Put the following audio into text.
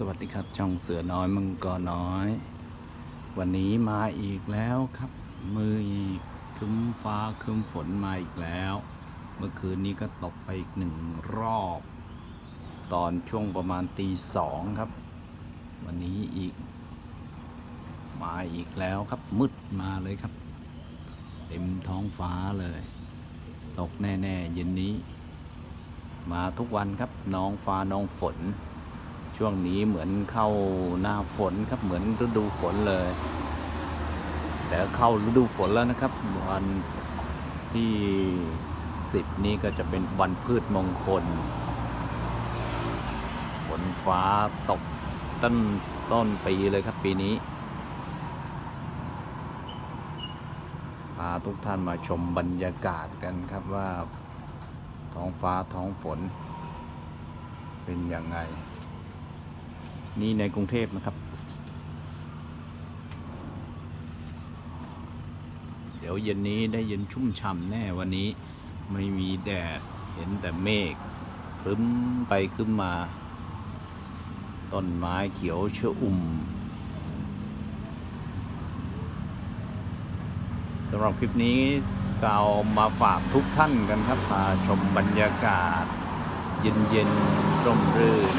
สวัสดีครับช่องเสือน้อยมังกรน้อย วันนี้มาอีกแล้วครับ มืออีกคึ้มฟ้าคึ้มฝนมาอีกแล้ว เมื่อคืนนี้ก็ตกไปอีกหนึ่งรอบ ตอนช่วงประมาณตีสองครับ วันนี้อีก มาอีกแล้วครับมืดมาเลยครับ เต็มท้องฟ้าเลย ตกแน่ๆเย็นนี้ มาทุกวันครับน้องฟ้าน้องฝน ช่วงนี้เหมือนเข้าหน้าฝนครับเหมือนฤดูฝนเลย แต่เข้าฤดูฝนแล้วนะครับวันที่สิบนี้ก็จะเป็นวันพืชมงคลฝนฟ้าตกต้นต้นปีเลยครับปีนี้พาทุกท่านมาชมบรรยากาศกันครับว่าท้องฟ้าท้องฝนเป็นยังไง นี่ในกรุงเทพนะครับ เดี๋ยวเย็นนี้ได้เย็นชุ่มฉ่ำแน่วันนี้ไม่มีแดดเห็นแต่เมฆครึ้มไปครึ้มมาต้นไม้เขียวชอุ่มสำหรับคลิปนี้ก็เอามาฝากทุกท่านกันครับมาชมบรรยากาศ เย็นเย็นๆร่มรื่น